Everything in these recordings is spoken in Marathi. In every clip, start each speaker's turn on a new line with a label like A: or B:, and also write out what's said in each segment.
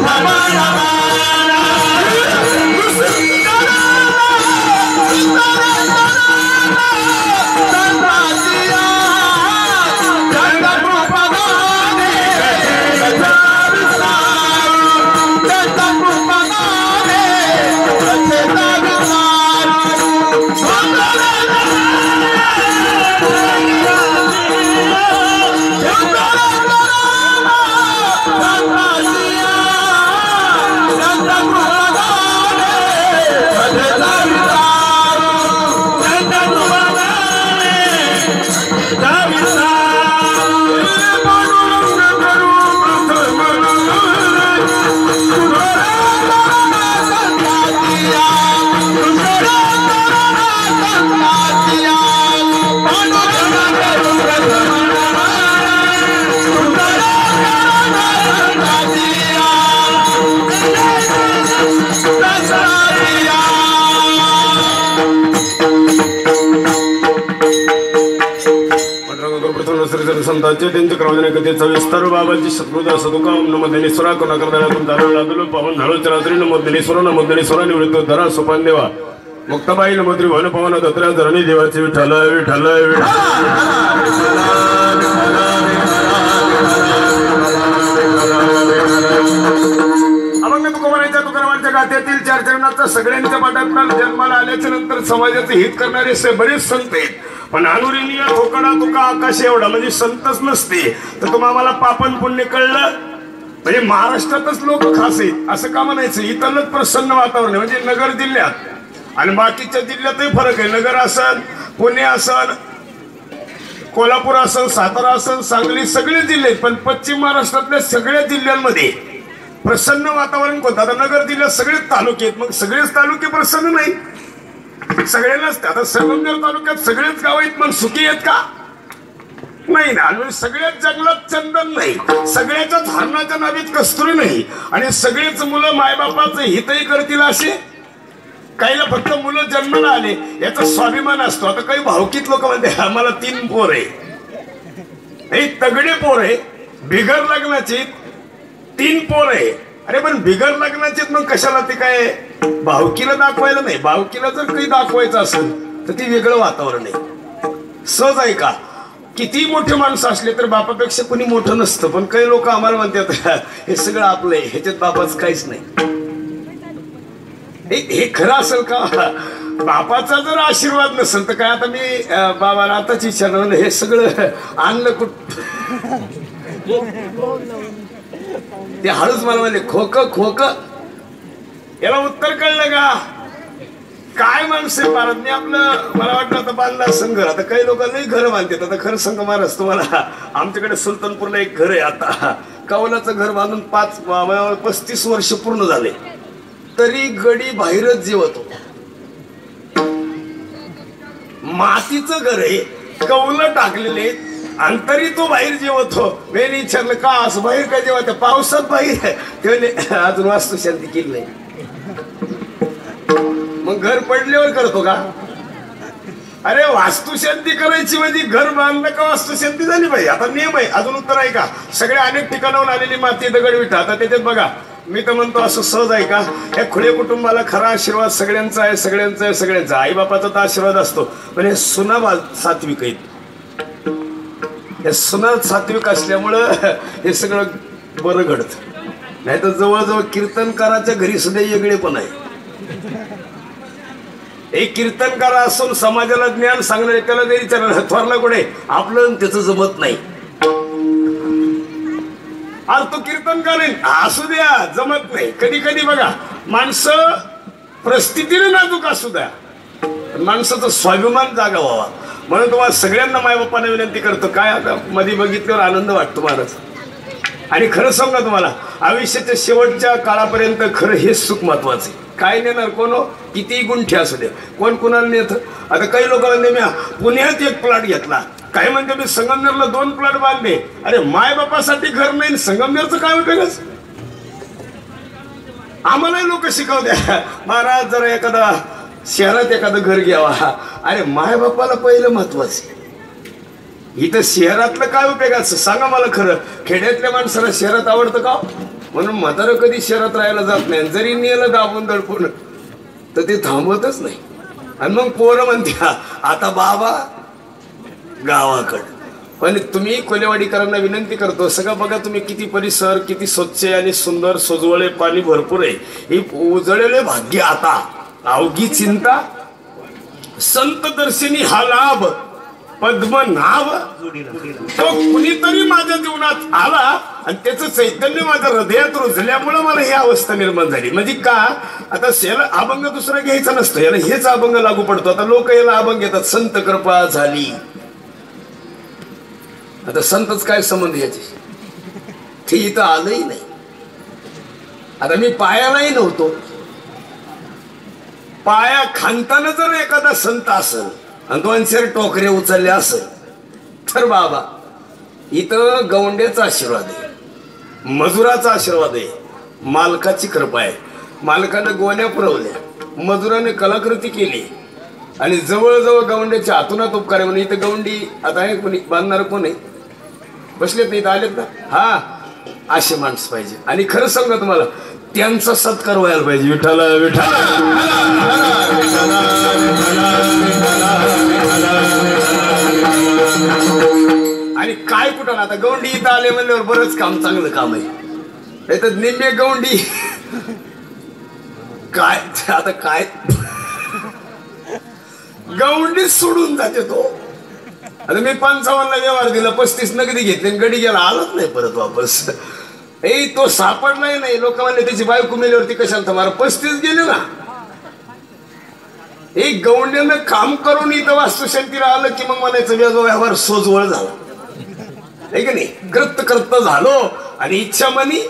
A: 啦啦啦啦 संतांचे त्यांचे क्रमाने कथेचा विस्तार बाबाची शत्रुता सदुकाम नमदेनेश्वरा कोणाकरदाला दारू लागलो पवन झालो रात्री नमदेनेश्वर नमदेनेश्वरा निवृत्त धरा सोपान देवा. मुक्ताबाई नमद्री वन पवन दत्रा धरणी देवाची विठ्ठल विठ्ठल अभंग तुकोबाराच्या तुकारामांच्या गाथ्यातील चार चरणाचा सगळ्यांच्या पाठात जन्माला आल्याच्यानंतर समाजाचे हित करणारे असे बरेच संत आहेत. पण अनुरिनीय ठोकडा तुका आकाश एवढा म्हणजे संतच नसते. तर तुम्हाला आम्हाला पापन पुण्य कळलं? म्हणजे महाराष्ट्रातच लोक खास आहेत असं का म्हणायचं? इथलंच प्रसन्न वातावरण आहे म्हणजे नगर जिल्ह्यात. आणि बाकीच्या जिल्ह्यातही फरक आहे. नगर असन पुणे असन कोल्हापूर असन सातारा असन सांगली सगळे जिल्हे आहेत. पण पश्चिम महाराष्ट्रातल्या सगळ्या जिल्ह्यांमध्ये प्रसन्न वातावरण कोणतं? आता नगर जिल्ह्यात सगळेच तालुके आहेत. मग सगळेच तालुके प्रसन्न नाही सगळ्यांनाच आता संगमनेर तालुक्यात सगळेच गाव आहेत मग सुखी आहेत का? नाही ना. अजून सगळ्याच जंगलात चंदन नाही. सगळ्याच्या धरणाच्या नावीत कस्तुरी नाही. आणि सगळेच मुलं मायबापाचं हितही करतील असे? काहीला फक्त मुलं जन्माला आले याचा स्वाभिमान असतो. आता काही भावकीत लोक म्हणते आम्हाला तीन पोर आहे हे तगडे पोर आहे बिगर लग्नाची तीन पोर आहे अरे पण बिगर लग्नाचे मग कशाला ते काय? भावकीला दाखवायला नाही. भावकीला जर काही दाखवायचं असेल तर ते वेगळं वातावरण आहे. सहज आहे का? किती मोठे माणसं असले तर बापापेक्षा कोणी मोठं नसतं. पण काही लोक आम्हाला म्हणतात हे सगळं आपलं आहे. ह्याच्यात बापाच काहीच नाही. हे हे खरं असेल का? बापाचा जर आशीर्वाद नसेल तर काय आता मी बाबाला आताच विचारलं हे सगळं आणलं कुठ ते हळूच मला म्हणले खोक खोक. याला उत्तर कळलं का? काय माणसं महाराज? मी आपलं मला वाटलं आता बांधला संघ. आता काही लोकांनाही घर बांधतात. आता खरं संघ महाराज तुम्हाला आमच्याकडे सुलतानपूरला एक घर आहे आता. कवलाचं घर बांधून पाच पस्तीस वर्ष पूर्ण झाले. तरी गडी बाहेरच जेवत. मातीचं घर आहे. कौलं टाकलेले आणि तरी तो बाहेर जेवतो. हो विचारलं का असं बाहेर काय जेवत? पावसात बाहेर आहे?" अजून वास्तुशांती केली नाही. मग घर पडल्यावर करतो का? अरे वास्तुशांती करायची म्हणजे घर बांधलं का वास्तुशांती झाली पाहिजे आता नियम आहे. अजून उत्तर आहे का? सगळ्या अनेक ठिकाणाहून आलेली माती दगडविठा आता त्याच्यात बघा. मी तर म्हणतो असं सहज आहे का? या खुले कुटुंबाला खरा आशीर्वाद सगळ्यांचा आहे सगळ्यांचा आहे सगळ्यांचा आई बापाचा तर आशीर्वाद असतो. पण हे सुना सात्विक आहेत. हे सुना सात्विक असल्यामुळं हे सगळं बरं घडतं. नाही तर जवळजवळ कीर्तनकाराच्या घरी सुद्धा वेगळे पण आहे. एक कीर्तनकार असून समाजाला ज्ञान सांगणारे त्याला जरी विचारलं थोरला कुठे आपलं त्याचं जमत नाही. आज तो कीर्तनकार आहे. असू द्या जमत नाही. कधी कधी बघा माणसं प्रस्थितीने नाजूक असू द्या. माणसाचा स्वाभिमान जागा व्हावा. म्हणून तुम्हाला सगळ्यांना मायबापाने विनंती करतो काय आता मध्ये बघितल्यावर आनंद वाटतो महाराज आणि खरं सांगा तुम्हाला आयुष्याच्या शेवटच्या काळापर्यंत खरं हेच सुख महत्त्वाचे काय नेणार कोण हो? कितीही गुंठे असू दे कोण कुणाला नेत? आता काही लोक म्हणते मी पुण्यात एक प्लॉट घेतला. काही म्हणते मी संगमनेरला दोन प्लॉट बांधले. अरे माय बापासाठी घर नाही संगमनेरचं काय उपयोगच? आम्हालाही लोक शिकवत्या महाराज जरा एखादा शहरात एखादं घर घ्यावा. अरे मायबापाला पहिलं महत्वाचं इथं शहरातलं काय उपयोगाचं सांगा मला खरं. खेड्यातल्या माणसाला शहरात आवडतं का? म्हणून म्हातारं कधी शहरात राहायला जात नाही. जरी नेलं दाबून दडपून तर ते थांबवतच नाही. आणि मग पोरं म्हणत्या आता बाबा गावाकडं. पण तुम्ही कोलेवाडीकरांना विनंती करतो सगळं बघा तुम्ही किती परिसर किती स्वच्छ आणि सुंदर सोजवळे पाणी भरपूर आहे. ही उजळलेले भाग्य आता. अवघी चिंता संत दर्शनी हा लाभ पद्मनाभ तो कुणीतरी माझ्या जीवनात आला आणि त्याचं चैतन्य माझ्या हृदयात रुजल्यामुळं मला ही अवस्था निर्माण झाली. म्हणजे का? आता याला अभंग दुसरा घ्यायचा नसतो. याला हेच अभंग लागू पडतो. आता लोक याला अभंग घेतात. संत कृपा झाली. आता संतच काय संबंध याचे? ते इथं आलंही नाही. आता मी पायालाही नव्हतो. पाया खांताना जर एखादा संत असेल आणि दोन टोकरे उचलले असेल तर बाबा इथं गवंड्याचा आशीर्वाद आहे मजुराचा आशीर्वाद आहे मालकाची कृपा आहे. मालकानं गोण्या पुरवल्या मजुराने कलाकृती केली आणि जवळजवळ गवंड्याच्या हातूनात उपकार म्हणे इथं गवंडी आता आहे कोणी बांधणार कोण आहे? बसलेत नाही इथं आलेत ना? हा असे माणसं पाहिजे. आणि खरं सांगा तुम्हाला त्यांचा सत्कार व्हायला पाहिजे. विठाला आणि काय कुठं आता गवंडी इथं आले म्हणल्यावर बरंच काम चांगलं काम आहे. हे तर निम्मे गवंडी काय आता काय? गवंडी सोडून जाते तो. आता मी पंचावन्नला व्यवहार दिला पस्तीस नगदी घेतले गडी गेला आलाच नाही परत वापस. ए तो सापडलाय नाही. लोक म्हणले त्याची बायको मेल्यावरती कशाला थांबणार पस्तीस गेले ना? एक गवंड्यानं काम करून इथं वास्तुशांतीला आलं की मग म्हणायचं वेगळा व्यवहार सोजवळ झाला. नाही का नाही? कृत करत झालो आणि इच्छा मनी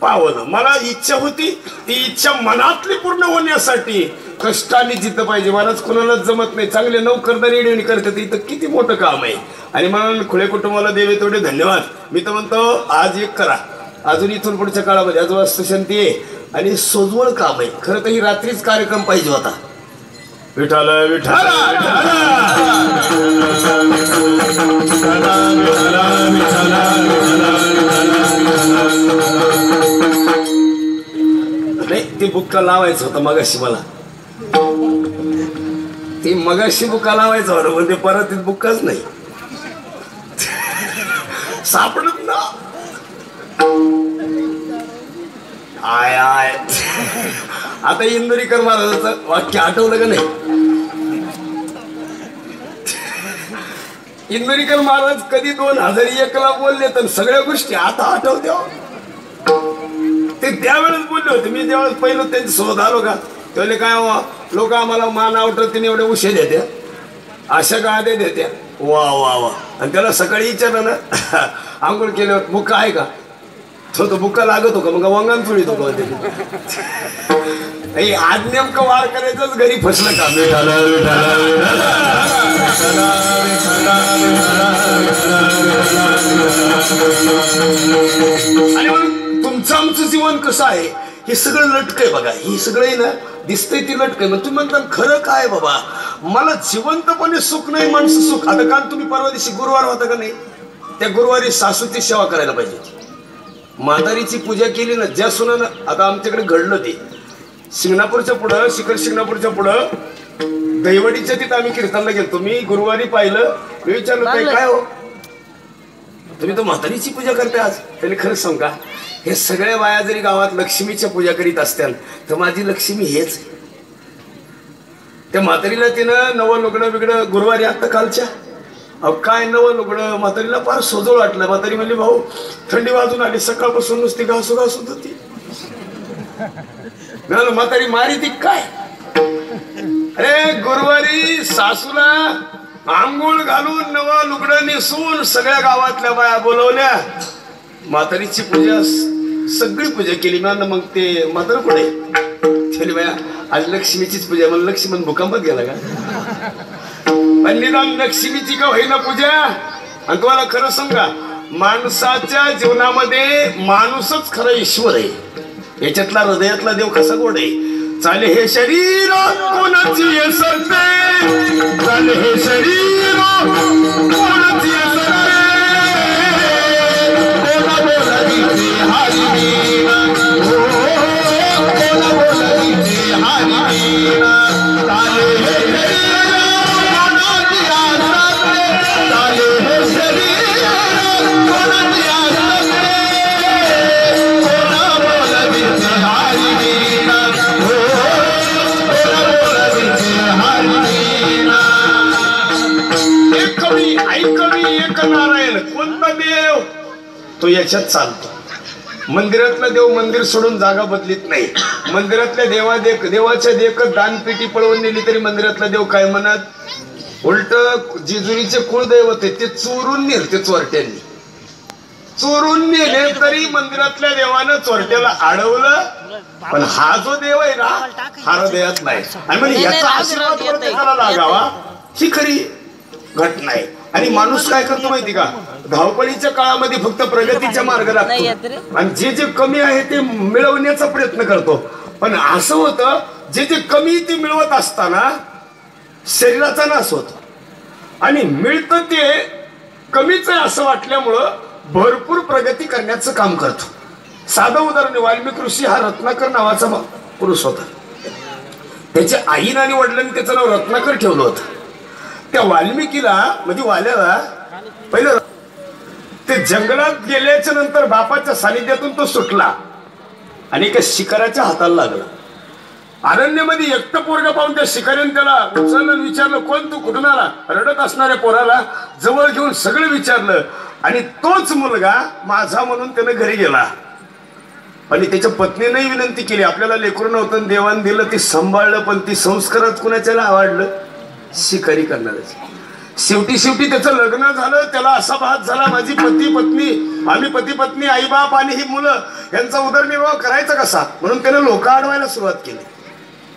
A: पावलं. मला इच्छा होती ती इच्छा मनातली पूर्ण होण्यासाठी कष्टाने जिथं पाहिजे. मलाच कोणालाच जमत नाही. चांगले नोकरदारी येणे करतात इथं किती मोठं काम आहे. आणि म्हणून खुळे कुटुंबाला देवे तेवढे धन्यवाद. मी तर म्हणतो आज एक करा. अजून इथून पुढच्या काळामध्ये आज वास्तुशांती आहे. आणि सोजवळ काम आहे. खरं तर ही रात्रीच कार्यक्रम पाहिजे होता. विठाल विठाल नाही ते बुक्का लावायचं होतं मगाशी मला. ती मगाशी बुक्का लावायचं होतं पण ते परत बुक्काच नाही. सापडत आय आय. आता इंदुरीकर महाराजाचं वाक्य आठवलं का नाही? इंदुरीकर महाराज कधी दोन हजार एकला बोलले तर सगळ्या गोष्टी आता आठवत्या हो. ते त्यावेळेस बोलले होते. मी त्यावेळेस पहिलं त्यांच्यासोबत आलो का त्यावेळेला काय हो, लोक आम्हाला मान आवडत तिने एवढे उशे देत्या अशा गाद्या देत्या वा वा वा. आणि त्याला सकाळी विचारलं ना आंघोळ केल्यावर मुख आहे का? तो तो बुक्का लागत हो का मग वंगान चुळीत होतो नाही आज नेमकं वार करायचंच घरी फसलं का आणि म्हणून तुमचं आमचं जीवन कसं आहे हे सगळं लटक आहे बघा हे सगळं ना दिसतंय ती लटकय आहे मग तुम्ही म्हणता खरं काय बाबा मला जिवंतपणे सुख नाही माणसं सुख आता काल तुम्ही परवा दिवशी गुरुवार होता का नाही त्या गुरुवारी सासूची सेवा करायला पाहिजे म्हातारीची पूजा केली ना ज्या सुनानं आता आमच्याकडे घडलं ते. शिंगणापूरच्या पुढं शिखर शिंगणापूरच्या पुढं दैवडीच्या तिथं आम्ही कीर्तनला गेलतो. मी गुरुवारी पाहिलं मी विचारलं "ताई, काय हो? तुम्ही तर म्हातारीची पूजा करते आज. त्यांनी खरंच सांगा हे सगळ्या बाया जरी गावात लक्ष्मीच्या पूजा करीत असत्याल तर माझी लक्ष्मी हेच. त्या म्हातारीला तिनं नवं लुगडं बिगडं गुरुवारी आता कालच्या अहो काय नवं लुगडं? म्हातारीला फार सोजवळ वाटलं. म्हातारी म्हणली भाऊ थंडी वाजून आली. सकाळपासून नुसती घासू घासत होती म्हातारी मारी ती काय? अरे गुरुवारी सासूला आंघोळ घालून नवा लुगडं नेसून सगळ्या गावातल्या बाया बोलवल्या. म्हातारीची पूजा सगळी पूजा केली. ना मग ते म्हातार कुठे? त्याने बाया आज लक्ष्मीचीच पूजा म्हणून लक्ष्मण भूकंपात गेला का? आणि निदान लक्ष्मीची का होईना पूजा? आणि तुम्हाला खरं सांगा माणसाच्या जीवनामध्ये माणूसच खरं ईश्वर आहे. याच्यातला हृदयातला देव कसा गोड आहे? चाले हे शरीर कोणाची असते चाले हे शरीर कोणाची असते हरिणी याच्यात चालतो. मंदिरातलं देव मंदिर सोडून जागा बदलीत नाही. मंदिरातल्या देवा देख देवाच्या देखत दानपेटी पळवून नेली तरी मंदिरातला देव काय म्हणत? उलट जेजुरीचे कुळदैवत ते चोरून नेल ते चोरट्यांनी. चोरून नेले तरी मंदिरातल्या देवानं चोरट्याला अडवलं पण हा जो देव आहे ना हा हृदयात नाही. आणि म्हणजे याचा आशीर्वाद प्रत्येकाला लागावा. ही खरी घटना आहे आणि माणूस काय करतो माहिती का? धावपळीच्या काळामध्ये फक्त प्रगतीच्या मार्ग. लागतो. आणि जे जे कमी आहे ते मिळवण्याचा प्रयत्न करतो. पण असं होतं जे जे कमी ते मिळवत असताना शरीराचा नाश होतो. आणि मिळतं ते कमीच आहे असं वाटल्यामुळं भरपूर प्रगती करण्याचं काम करतो. साधं उदाहरण वाल्मिक ऋषी हा रत्नाकर नावाचा पुरुष होता. त्याच्या आईनं आणि वडिलांनी त्याचं नाव रत्नाकर ठेवलं होतं. त्या वाल्मिकीला म्हणजे वाल्याला पहिलं ते जंगलात गेल्याच्यानंतर बापाच्या सानिध्यातून तो सुटला. आणि एका शिकाराच्या हाताला लागला. अरण्यामध्ये एकटं पोरग पाहून त्या शिकाऱ्याने त्याला उचललं विचारलं कोण तू? कुठून आला? रडत असणाऱ्या पोराला जवळ घेऊन सगळं विचारलं. आणि तोच मुलगा माझा म्हणून त्यानं घरी गेला. आणि त्याच्या पत्नीनेही विनंती केली. आपल्याला लेकरू नव्हतं देवान दिलं ते सांभाळलं पण ती संस्कारात कुणाच्याला आवडलं? शिकारी करणारच. शेवटी शेवटी त्याचं लग्न झालं त्याला असा भात झाला माझी पती पत्नी आम्ही पती पत्नी आई बाप आणि ही मुलं यांचा उदरनिर्वाह करायचा कसा? म्हणून त्याने लोक अडवायला सुरुवात केली.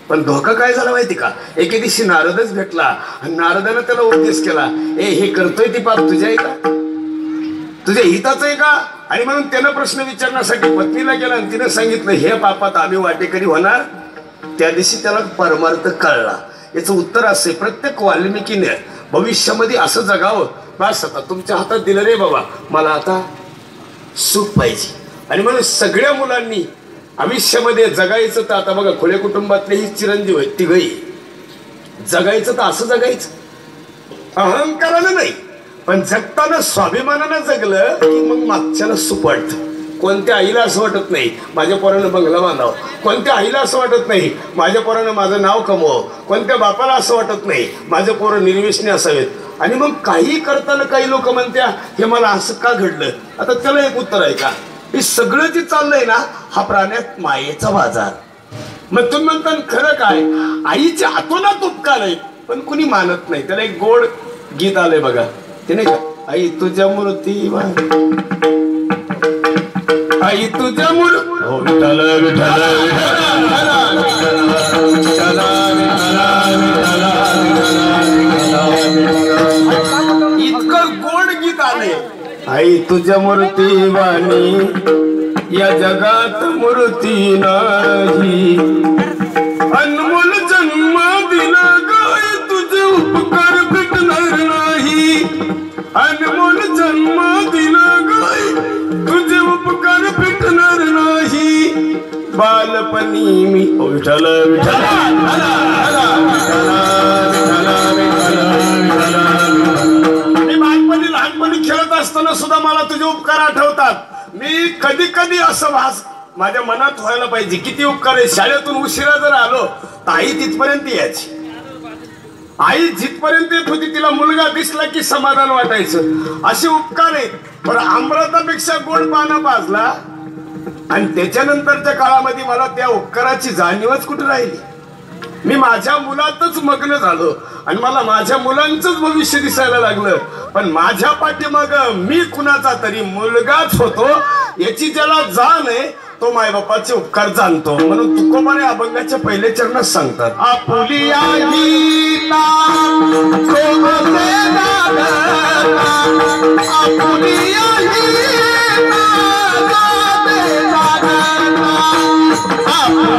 A: पण धोका काय झाला माहिती का? एके दिवशी नारदच भेटला. आणि नारदानं त्याला उपदेश केला ए हे करतोय ती पाप तुझ्या आहे का तुझ्या हिताचं आहे का? आणि म्हणून त्यानं प्रश्न विचारण्यासाठी पत्नीला गेला आणि तिनं सांगितलं हे पापात आम्ही वाटेकरी होणार. त्या दिवशी त्याला परमार्थ कळला. याचं उत्तर असं आहे प्रत्येक वाल्मिकीने भविष्यामध्ये असं जगावं. बस आता तुमच्या हातात दिलं रे बाबा. मला आता सुख पाहिजे. आणि म्हणून सगळ्या मुलांनी आयुष्यामध्ये जगायचं तर आता बघा खुले कुटुंबातले ही चिरंजीव आहेत तिघही. जगायचं तर असं जगायचं. अहंकारानं नाही पण जगताना स्वाभिमानानं जगलं की मग मागच्याला सुख वाटतं. कोणत्या आईला असं वाटत नाही माझ्या पोरानं बंगला बांधावं. कोणत्या आईला असं वाटत नाही माझ्या पोरानं माझं नाव कमवावं. कोणत्या बापाला असं वाटत नाही माझं पोरं निर्विष्णे असावेत. आणि मग काही करताना काही लोक म्हणत्या हे मला असं का घडलं? आता त्याला एक उत्तर आहे का? हे सगळं जे चाललंय ना हा प्राण्यात मायेचा बाजार. मग तुम्ही म्हणता खरं काय? आईच्या आतोनात उपकार आहे पण कुणी मानत नाही. त्याला एक गोड गीत आलंय बघा. ते नाही का आई तुझ्या मूर्ती आई तुझ्या मूर् हो विठ्ठल विठ्ठल इतकं गोड गीत आले आई तुझ्या मूर्ती वाणी या जगात मूर्ती नाही. अनमोल जन्म दिला गाय तुझे उपकार भेटणार नाही. अनमोल जन्म दिला बालपणी मी ओ विठ्ठल विठ्ठल मी बालपणी लहानपणी खेळत असताना सुद्धा मला तुझे उपकार आठवतात. मी कधी कधी असं भास माझ्या मनात व्हायला पाहिजे. किती उपकार आहे शाळेतून उशिरा जर आलो तर आई तिथपर्यंत यायची. आई जिथपर्यंत येत होती तिला मुलगा दिसला की समाधान वाटायचं. असे उपकार आहेत. पण अमृतापेक्षा गोड पाना पाजला आणि त्याच्यानंतरच्या काळामध्ये मला त्या उपकाराची जाणीवच कुठे राहिली? मी माझ्या मुलातच मग्न झालो आणि मला माझ्या मुलांचंच भविष्य दिसायला लागलं. पण माझ्या पाठीमाग मी कुणाचा तरी मुलगाच होतो याची ज्याला जाण आहे तो मायबापाचे उपकार जाणतो. म्हणून तुकोबाने अभंगाच्या पहिले चरणात सांगतात आपुली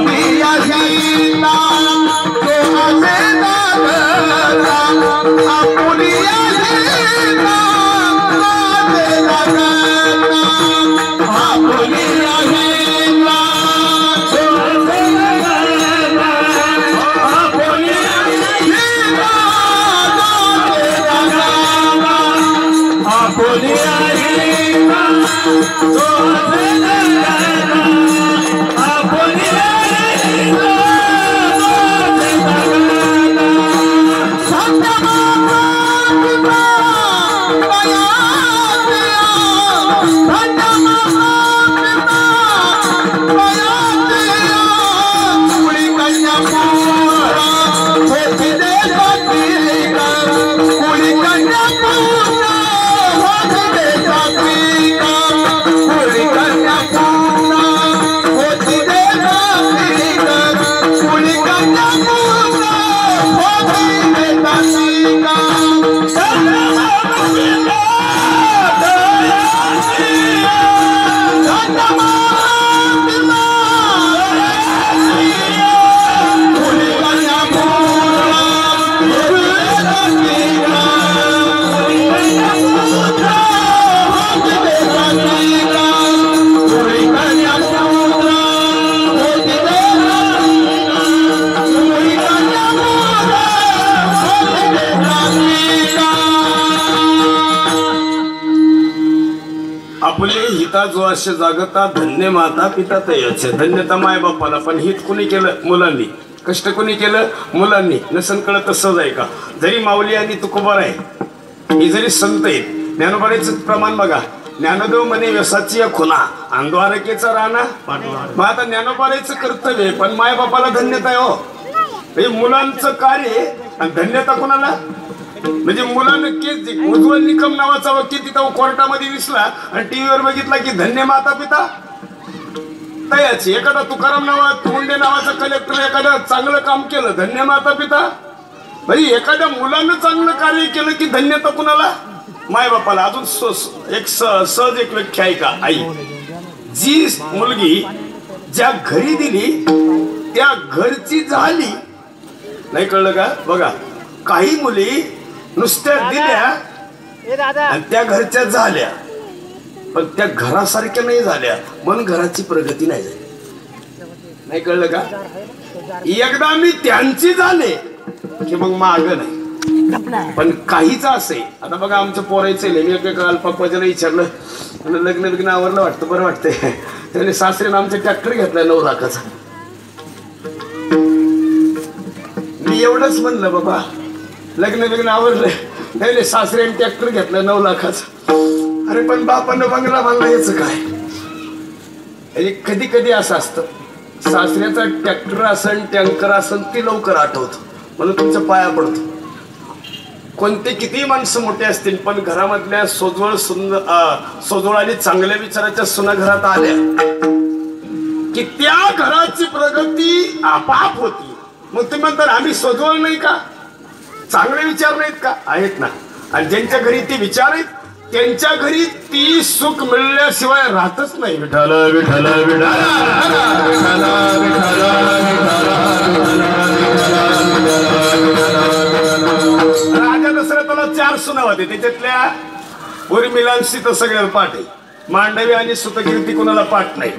A: आईला वर्ष जागता धन्य माता पिता तयाचे धन्यता माय बापाला पण हित कुणी केलं? मुलांनी. कष्ट कुणी केलं? मुलांनी. नसन कळत तसंच आहे का? जरी माऊली आणि तुकोबार आहे ही जरी संत आहेत ज्ञानोबाईचं प्रमाण बघा. ज्ञानदेव म्हणे व्यसाची या खुना अंधवारकेचा राणा. मग आता ज्ञानोबाईचं कर्तव्य आहे पण माय बापाला धन्यता आहे हो. हे मुलांचं कार्य आणि धन्यता कोणाला? म्हणजे मुला नक्कीच उज्ज्वल निकम नावाचा वकील तिथं कोर्टामध्ये दिसला आणि टीव्हीवर बघितला की धन्य माता पिता तयाची. एखादा तुकाराम नावा तोंडे नावाचा कलेक्टर एखादा चांगलं काम केलं धन्य माता पिता म्हणजे एखाद्या मुलानं चांगलं कार्य केलं की धन्यता कुणाला? माय बापाला अजून स- एक स- सहज एक व्याख्या आहे का? आई. जी मुलगी ज्या घरी दिली त्या घरची झाली. नाही कळलं का? बघा काही मुली नुसत्या दिल्या आणि त्या घरच्या झाल्या. पण त्या घरासारख्या नाही झाल्या. म्हणून घराची प्रगती नाही झाली. नाही कळलं का? एकदा मी त्यांची झाले की मग माग नाही. पण काहीच असे. आता बघा आमचं पोरायचं मी एका अल्पापाच्याला विचारलं. म्हणलं लग्न बिग्न आवरलं वाटतं बरं वाटतंय. त्याने सासरीनं आमचा ट्रॅक्टर घेतलाय नऊ लाखाचा. मी एवढंच म्हणलं बाबा. लग्न लग्न आवडलं नाही नाही सासऱ्याने ट्रॅक्टर घेतला नऊ लाखाचा. अरे पण बापानं बंगला बांधला याच काय? अरे कधी कधी असं असतं. सासऱ्याचा ट्रॅक्टर असन टँकर असन ते लवकर आठवतं. म्हणून तुमचा पाया पडतो. कोणते किती माणसं मोठे असतील पण घरामधल्या सोजवळ सुंदर सोजवळ आणि चांगल्या विचाराच्या सुना घरात आल्या. की त्या घराची प्रगती आपाप होती. मग तुम्ही म्हणता आम्ही सोजवळ नाही का? चांगले विचार नाहीत का? आहेत ना. आणि ज्यांच्या घरी ते विचार आहेत त्यांच्या घरी ती सुख मिळल्याशिवाय राहतच नाही. विठाल विठाल राजा दशरथाला चार सुनावा त्याच्यातल्या उर्मिलांशी तर सगळ्याला पाठ आहे. मांडवी आणि सुतकीर्ती कोणाला पाठ नाही.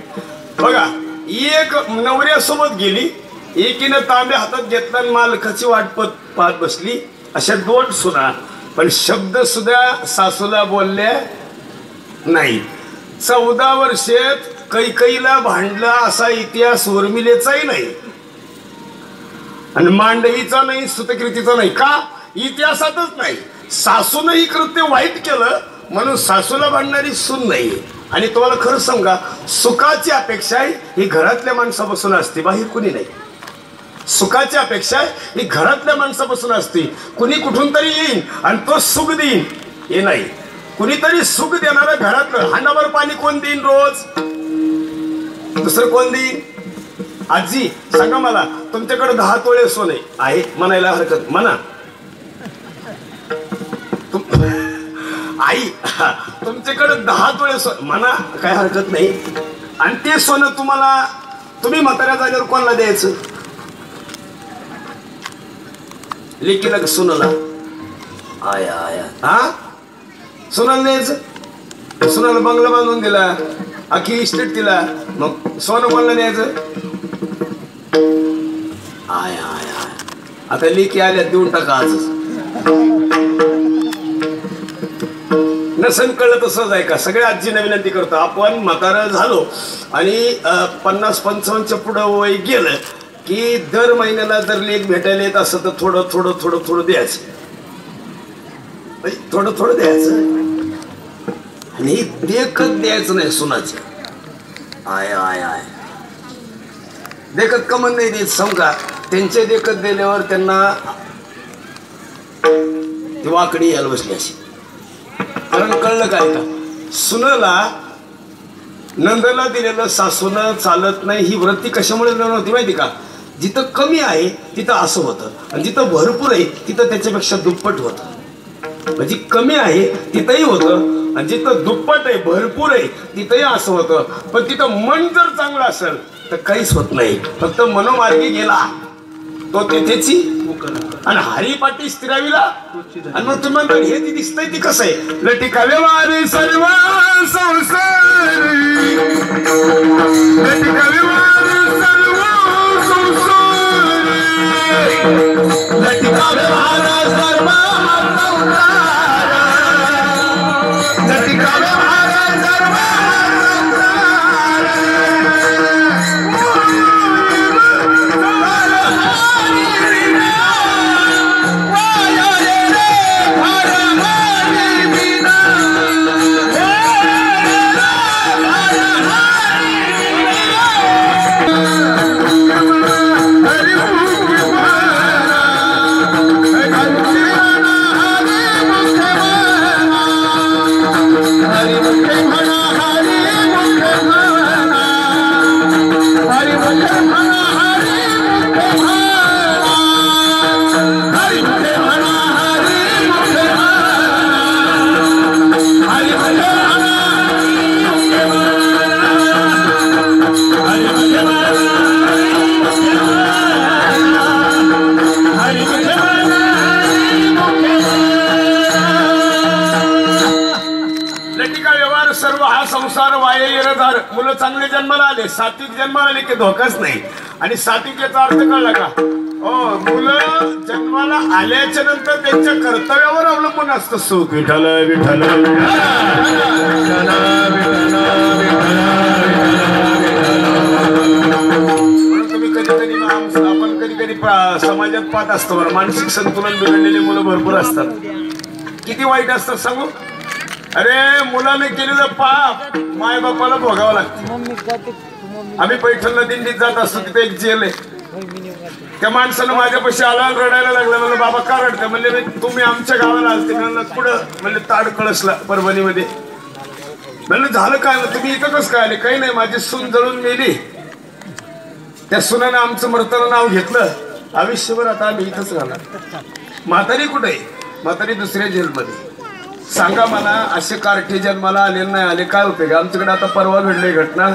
A: बघा एक नवऱ्यासोबत गेली एकीनं तांबे हातात घेतला आणि मालकाची वाटपत पाहत बसली. अशा दोन सुना. पण शब्द सुद्धा सासूला बोलल्या नाही. चौदा वर्षेत कैकईला भांडला असा इतिहास उर्मिलेचाही नाही. आणि मांडवीचा नाही सुतकृतीचा नाही. का? इतिहासातच नाही. सासून ही कृत्य वाईट केलं म्हणून सासूला भांडणारी सून नाही. आणि तुम्हाला खरं सांगा सुखाची अपेक्षा आहे ही घरातल्या माणसापासून असते बाहेर कुणी नाही. सुखाची अपेक्षा आहे ही घरातल्या माणसापासून असते. कुणी कुठून तरी येईन आणि तो सुख देईन. हे नाही. कुणीतरी सुख देणार घरातलं हांडावर पाणी कोण देईन रोज? दुसरं कोण देईन? आजी सांगा मला तुमच्याकडे दहा तोळे सोने आहे म्हणायला हरकत म्हणा. आई तुमच्याकडे दहा तोळे सोने म्हणा काय हरकत नाही. आणि ते सोनं तुम्हाला तुम्ही म्हाताऱ्या जागेवर कोणाला द्यायचं? लेकीला का सुनाला? आया आया हा? सुनाला द्यायचं सुनाला बंगला बांधून दिला अख्खी इस्टेट दिला मग सोनं कोणाला न्यायचं? आय आया आता लेखी आल्या देऊन टाका आजच. नसन कळलं तसंच आहे का? सगळ्या आजींना विनंती करतो. आपण म्हातारा झालो आणि पन्नास पंचावन्नच्या पुढं वय गेलं की दर महिन्याला जर लेख भेटायला येत असं तर थोडं थोडं थोडं थोडं द्यायचं. थोडं थोडं द्यायचं. आणि देखत द्यायचं नाही सुनाचं. I I I. देखत कमन नाही देत समजा? त्यांचे देखत दिल्यावर त्यांना ती वाकडी यायला बसली अशी. कारण कळलं काय का? सुनला नंदला दिलेलं सासून चालत नाही ही वृत्ती कशामुळे नव्हती माहिती का? जिथं कमी आहे तिथं असं होतं. आणि जिथं भरपूर आहे तिथं त्याच्यापेक्षा दुप्पट होतं. म्हणजे कमी आहे तिथंही होतं. आणि जिथं दुप्पट आहे भरपूर आहे तिथंही असं होतं. पण तिथं मन जर चांगलं असेल तर काहीच होत नाही. फक्त मनोमार्गी गेला. तो तेथेची आणि हरिपाटी स्थिराविला आणि मग तुम्ही म्हणता हे ती दिसतंय ती कसं आहे? लटिकावे वारे सर्व संसारी. लटिकावे वारे वारे संसार वायरधार मुलं चांगले जन्माला आले सात्विक जन्माला आले की धोकाच नाही. आणि सात्विक याचा अर्थ कळला का? हो मुलं जन्माला आल्याच्यानंतर त्यांच्या कर्तव्यावर अवलंबून असतं. सुख विठल विठल तुम्ही कधी कधी आपण कधी कधी समाजात पाहत असतो मानसिक संतुलन बिघडलेली मुलं भरपूर असतात. किती वाईट असतात सांगू? अरे मुलाने केलेलं पाप माय बापाला भोगावं लागतं. आम्ही पैठणला दिंडीत जात असतो तिथे एक जेल आहे. त्या माणसानं माझ्यापाशी आला रडायला लागला म्हणलं बाबा का रडते? म्हणले "मी- तुम्ही आमच्या गावाला आलते. म्हणलं कुठं? म्हणले ताड कळसला परभणीमध्ये. म्हणलं झालं काय? तुम्ही इथं कसं काय आले? काही नाही माझी सून जळून मेली. त्या सुनानं आमचं मरताना नाव घेतलं. आयुष्यभर आता आम्ही इथंच राहणार. म्हातारी कुठे म्हातारी दुसऱ्या जेलमध्ये सांगा मला असे कार्टे जन्माला आलेले नाही आले काय उपयोग? आमच्याकडे आता परवा घडली घटना.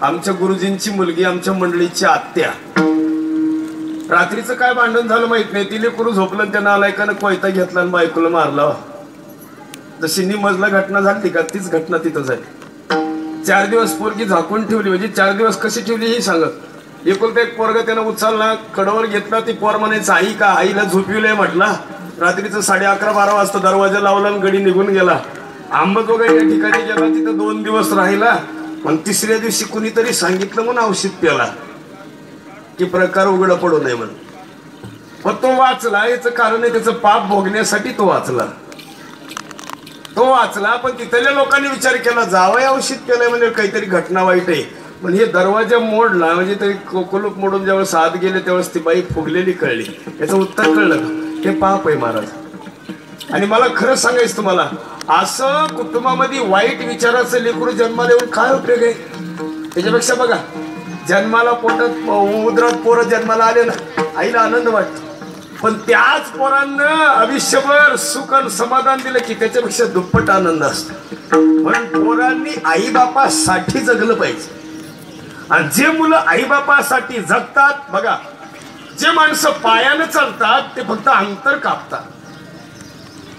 A: आमच्या गुरुजींची मुलगी आमच्या मंडळीची आत्या. रात्रीचं काय भांडण झालं माहीत नाही. तिने करू झोपलं आणि त्या नालायकानं कोयता घेतला आणि बायकोला मारला. जशी निमजला घटना झाली का तीच घटना तिथं झाली. चार दिवस पोरगी झाकून ठेवली म्हणजे चार दिवस कशी ठेवली हे सांगत. एकुलता एक पोरग त्यानं उचलला कडवर घेतला ती पोर म्हणायचं आई का आईला झोपिवलंय म्हटला. रात्रीचं साडे अकरा बारा वाजता दरवाजा लावला आणि गडी निघून गेला. आंबतोगा या ठिकाणी गेला तिथं दोन दिवस राहिला. पण तिसऱ्या दिवशी कुणीतरी सांगितलं म्हणून औषध प्याला. की प्रकार उघडा पडू नये म्हणून. पण तो वाचला याचं कारण आहे त्याचं पाप भोगण्यासाठी तो वाचला. तो वाचला पण तिथल्या लोकांनी विचार केला जावं औषध केलंय म्हणजे काहीतरी घटना वाईट आहे. पण हे दरवाजा मोडला म्हणजे तरी कोकुलूप मोडून जेव्हा आत गेले तेव्हाच ती बाई फुगलेली कळली. याचं उत्तर कळलं. ते पाप आहे महाराज. आणि मला खरं सांगायचं तुम्हाला असं कुटुंबामध्ये वाईट विचाराचं लेकरू जन्माला येऊन काय उपयोग आहे? त्याच्यापेक्षा बघा जन्माला पोटात उदरात पोरं जन्माला आले ना आईला आनंद वाटतो. पण त्याच पोरांना आयुष्यभर सुख आणि समाधान दिलं की त्याच्यापेक्षा दुप्पट आनंद असतो. म्हणून पोरांनी आईबापासाठी जगलं पाहिजे. आणि जे मुलं आईबापासाठी जगतात बघा जे माणसं पायानं चालतात ते फक्त अंतर कापतात.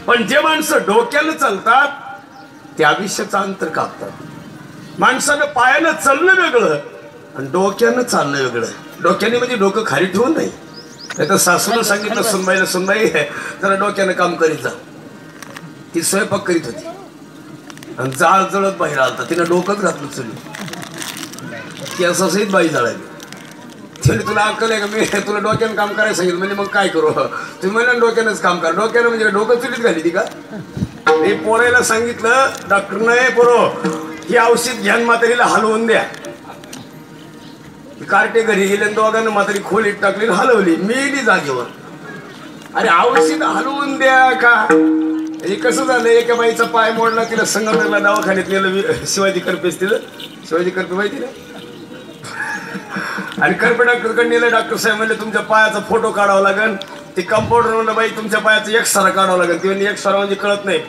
A: पण जे माणसं डोक्यानं चालतात ते आयुष्याचं अंतर कापतात. माणसानं पायानं चालणं वेगळं आणि डोक्यानं चालणं वेगळं. डोक्याने म्हणजे डोकं खाली ठेवून नाही. नाही तर सासूनं सांगितलं सुनबाईला सुनबाई जरा डोक्यानं काम करीत जा. ती स्वयंपाक करीत होती. आणि जाळ जळत बाहेर आलता. तिनं डोकंच घातलं चुली ती असं सहित बाई जळाली. त्याने तुला अक्कल आहे का? मी तुला डोक्यानं काम करायला सांगितलं. म्हणजे मग काय करू? तुम्ही म्हणलं डोक्यानंच काम करा. डोक्यानं म्हणजे डोकं चुलीत घाली ती का? मी पोरायला सांगितलं डॉक्टरनं "ए पोरो. ही औषध घ्यान मातारीला म्हातारीला हलवून द्या. कार्टे घरी गेले दोघांना म्हातारी खोलीत टाकली हलवली. मेली जागेवर. अरे औषध हलवून द्या का? हे कसं झालं? एका बाईचा पाय मोडला तिला संगमनेरला दवाखान्यात नेलं शिवाजी करपेस तिला शिवाजी करपे माहिती ना? आणि करपे डॉक्टरकडे नेलं डॉक्टर साहेब म्हणले तुमच्या पायाचा फोटो काढावा लागेल. ते कंपाऊंडर म्हणलं बाई तुमच्या पायाचा एक सरा काढावा लागेल. ते म्हणले एक सरा म्हणजे कळत नाही.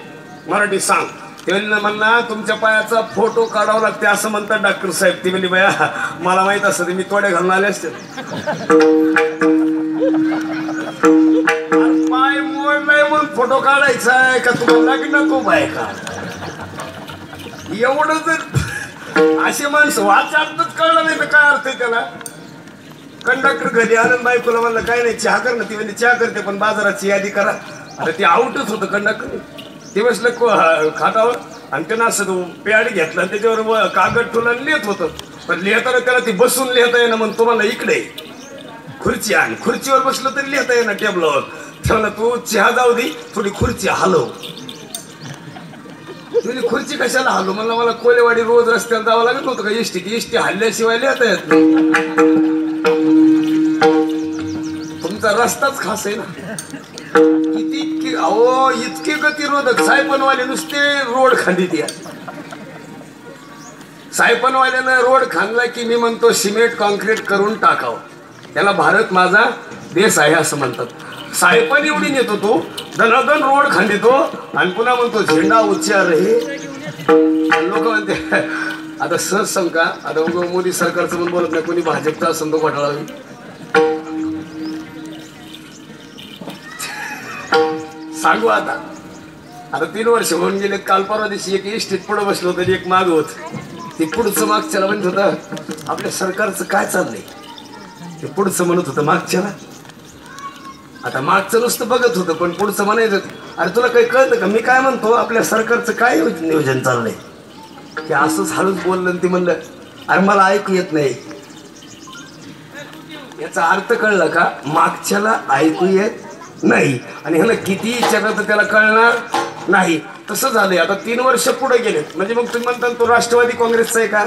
A: मराठी सांग. ते म्हणलं तुमच्या पायाचा फोटो काढावा लागते असं म्हणतात डॉक्टर साहेब. ते म्हणजे बाया मला माहीत असतं ते मी तोडे घालून आले असते. पाय मोडलाय म्हणून फोटो काढायचा आहे का? तुम्हाला लग्न तो बाय का? एवढं जर असे माणसं वाचार्थच कळलं नाही तर काय अर्थ आहे त्याला? कंडक्टर घरी आनंद बायकोला म्हणलं काय नाही चहा कर ना. ती म्हणजे चहा करते पण बाजाराची यादी करा. अरे ते आउटच होतं कंडक्टर. ते बसलं को- खातावर आणि त्यानं असं तो पॅड घेतला आणि त्याच्यावर व- कागद ठेवला आणि लिहित होतं. पण लिहिताना त्याला ती बसून लिहिता येणं म्हणून तुम्हाला इकडे खुर्ची आण. खुर्चीवर बसलं तरी लिहिता येणार टेबलावर. ठेवलं तू चहा जाऊ दे थोडी खुर्ची हलव. तुम्ही खुर्ची कशाला हलव म्हणलं मला कोलेवाडी रोज रस्त्याला जावं लागत होतं का? एसटी ती एसटी हल्ल्याशिवाय लिहिता येत नाही. तुमचा रस्ताच खास आहे ना. किती इतके अहो इतके गतिरोधक. सायपनवाले नुसते रोड खाली द्या. सायपनवाल्यानं रोड खांदला की मी म्हणतो सिमेंट कॉन्क्रीट करून टाकावं. त्याला भारत माझा देश आहे असं म्हणतात. सायपन एवढी नेतो तो. दनादन रोड खांदितो आणि पुन्हा म्हणतो झेंडा उच्चार रे. लोक म्हणते आता सहज सांग का? आता उगा मोदी सरकारचं पण बोलत नाही कोणी भाजपचा असं तो घोटाळा सांगू आता. आता तीन वर्ष होऊन गेले काल परवा दिवशी एक इष्टीत पुढं बसलो तरी एक माग होत. ते पुढचं मागच्याला म्हणत होतं आपल्या सरकारचं काय चाललंय? ते पुढचं म्हणत होतं मागच्याला? आता मागचं नुसतं बघत होतं पण पुढचं म्हणायचं अरे तुला काही कळतं का? मी काय म्हणतो आपल्या सरकारचं काय नियोजन चाललंय? की असंच हळूच बोललं आणि ते म्हणलं अरे मला ऐकू येत नाही. याचा अर्थ कळला का? मागच्याला ऐकू येत नाही. आणि ह्याला किती विचारलं तर त्याला कळणार नाही. तसं झालंय. आता तीन वर्ष पुढे गेलेत. म्हणजे मग तुम्ही म्हणता तो राष्ट्रवादी काँग्रेसचा आहे का?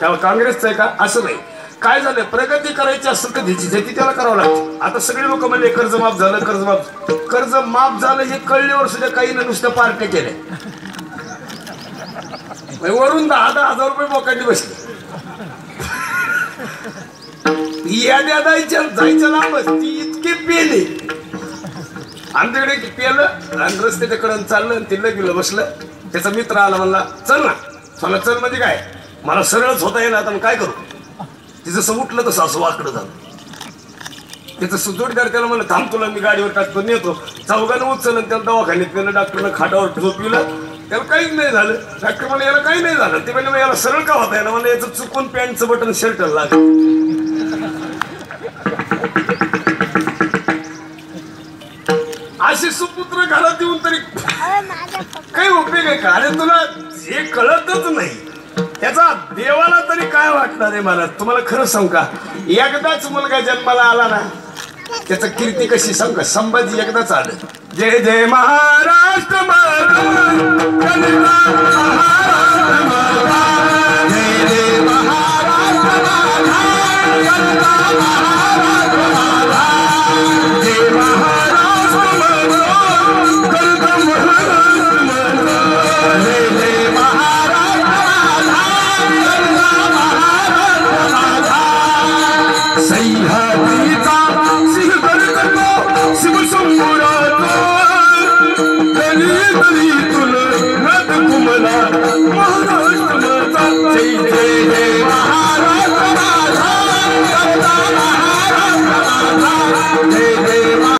A: त्यावर काँग्रेसचा आहे का? असं नाही. काय झालं? प्रगती करायची असं कधीची शेती त्याला करावं लागते. आता सगळे लोक म्हणले कर्ज माफ झालं कर्ज माफ कर्ज माफ झालं हे कळल्यावर सुद्धा काही ना नुसतं पार्ट्या केल्या. म्हणजे वरून दहा दहा हजार रुपये बोकांनी बसले. याद्या जायच्या जायच्या लांबच. ती इतकी पेली. आमच्याकडे पेलं आणि रस्त्याच्याकडं चाललं आणि तिला गेलं बसलं. त्याचा मित्र आला म्हणला चल ना. चला चल म्हणजे काय? मला सरळच होता येईल आता मग काय करू? तिचं जसं उठलं तसं असं वाकडं झालं. त्याचं जोडीदार त्याला म्हणलं थांब तुला मी गाडीवर टाकतो नेतो. चौघानं उचल त्याला दवाखान्यात नेलं डॉक्टरनं खाटावर झोपविलं त्याला काहीच नाही झालं. डॉक्टर म्हणलं याला काही नाही झालं. ते म्हणजे याला सरळ का होता? याला म्हणलं याचं चुकून पॅन्टचं बटन शर्टला लागलं. असे सुपुत्र घरात येऊन तरी काही उपयोग आहे का? अरे तुला हे कळतच नाही. त्याचा देवाला तरी काय वाटणार आहे मला तुम्हाला खरं सांग का एकदाच मुलगा जन्माला आला ना त्याचं कीर्ती कशी सांग का संभाजी एकदाच आलं जय जय महाराष्ट्र महाराष्ट्र